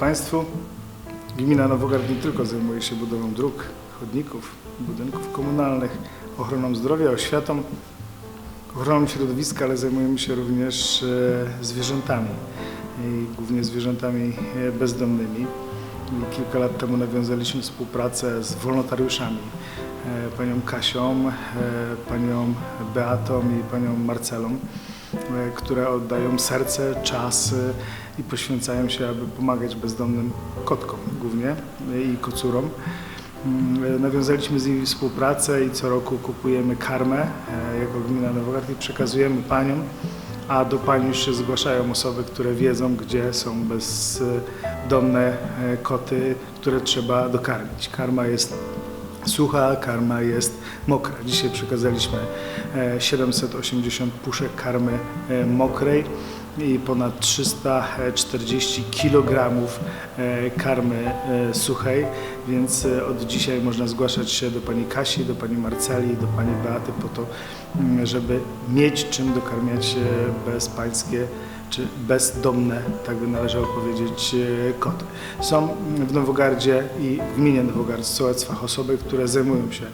Państwu. Gmina Nowogard nie tylko zajmuje się budową dróg, chodników, budynków komunalnych, ochroną zdrowia, oświatą, ochroną środowiska, ale zajmujemy się również e, zwierzętami, głównie zwierzętami e, bezdomnymi. Kilka lat temu nawiązaliśmy współpracę z wolontariuszami, e, panią Kasią, panią Beatą i panią Marcelą, które oddają serce, czas e, i poświęcają się, aby pomagać bezdomnym kotkom głównie e, i kocurom. Mm, e, Nawiązaliśmy z nimi współpracę i co roku kupujemy karmę e, jako gmina Nowogard i przekazujemy paniom, a do pań już się zgłaszają osoby, które wiedzą, gdzie są bezdomne e, koty, które trzeba dokarmić. Karma jest sucha, karma jest mokra. Dzisiaj przekazaliśmy e, 780 puszek karmy e, mokrej i ponad 340 kg e, karmy e, suchej, więc e, od dzisiaj można zgłaszać się do pani Kasi, do pani Marceli, do pani Beaty po to, mm, żeby mieć czym dokarmiać bezpańskie czy bezdomne, tak by należało powiedzieć, koty. Są w Nowogardzie i w gminie Nowogard Sołec fachosoby, które zajmują się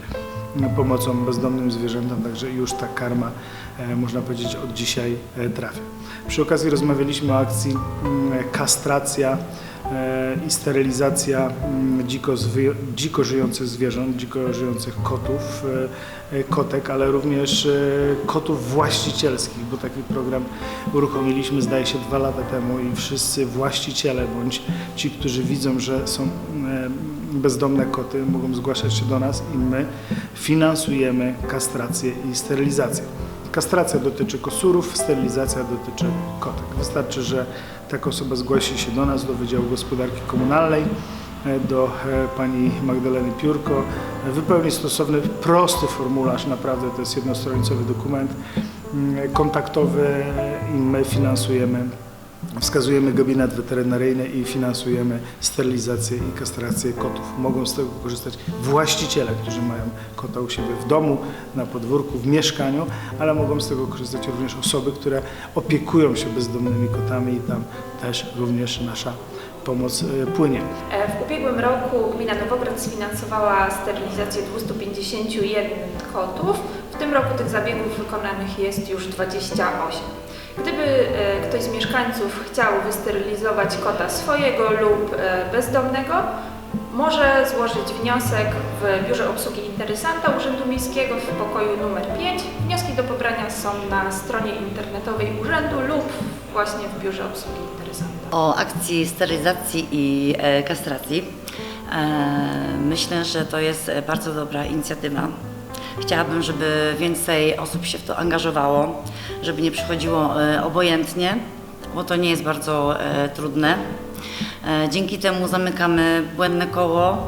pomocą bezdomnym zwierzętom, także już ta karma, e, można powiedzieć, od dzisiaj e, trafia. Przy okazji rozmawialiśmy o akcji mm, kastracja e, i sterylizacja mm, dziko, dziko żyjących zwierząt, dziko żyjących kotów, kotek, ale również kotów właścicielskich, bo taki program uruchomiliśmy zdaje się dwa lata temu i wszyscy właściciele bądź ci, którzy widzą, że są e, bezdomne koty, mogą zgłaszać się do nas i my finansujemy kastrację i sterylizację. Kastracja dotyczy kosurów, sterylizacja dotyczy kotek. Wystarczy, że taka osoba zgłosi się do nas, do Wydziału Gospodarki Komunalnej, e, do e, pani Magdaleny Piórko, e, wypełni stosowny, prosty formularz, naprawdę to jest jednostronicowy dokument mm, kontaktowy i my finansujemy Wskazujemy gabinet weterynaryjny i finansujemy sterylizację i kastrację kotów. Mogą z tego korzystać właściciele, którzy mają kota u siebie w domu, na podwórku, w mieszkaniu, ale mogą z tego korzystać również osoby, które opiekują się bezdomnymi kotami i tam też również nasza pomoc e, płynie. E, W ubiegłym roku gmina Nowograd sfinansowała sterylizację 251 kotów. W tym roku tych zabiegów wykonanych jest już 28. Gdyby e, ktoś z mieszkańców chciał wysterylizować kota swojego lub e, bezdomnego, może złożyć wniosek w Biurze Obsługi Interesanta Urzędu Miejskiego w pokoju numer 5. Wnioski do pobrania są na stronie internetowej urzędu lub właśnie w Biurze Obsługi Interesanta. o akcji sterylizacji i e, kastracji. Myślę, że to jest bardzo dobra inicjatywa. Chciałabym, żeby więcej osób się w to angażowało, żeby nie przychodziło e, obojętnie, bo to nie jest bardzo e, trudne. E, dzięki temu zamykamy błędne koło,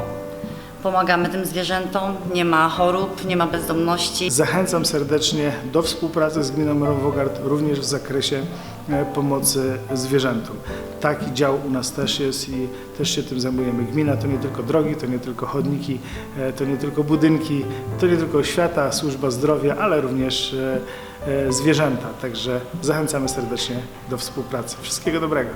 pomagamy tym zwierzętom, nie ma chorób, nie ma bezdomności. Zachęcam serdecznie do współpracy z gminą Nowogard również w zakresie e, pomocy zwierzętom. Taki dział u nas też jest i też się tym zajmujemy. Gmina to nie tylko drogi, to nie tylko chodniki, e, to nie tylko budynki, to nie tylko oświata, służba zdrowia, ale również e, zwierzęta. Także zachęcamy serdecznie do współpracy. Wszystkiego dobrego.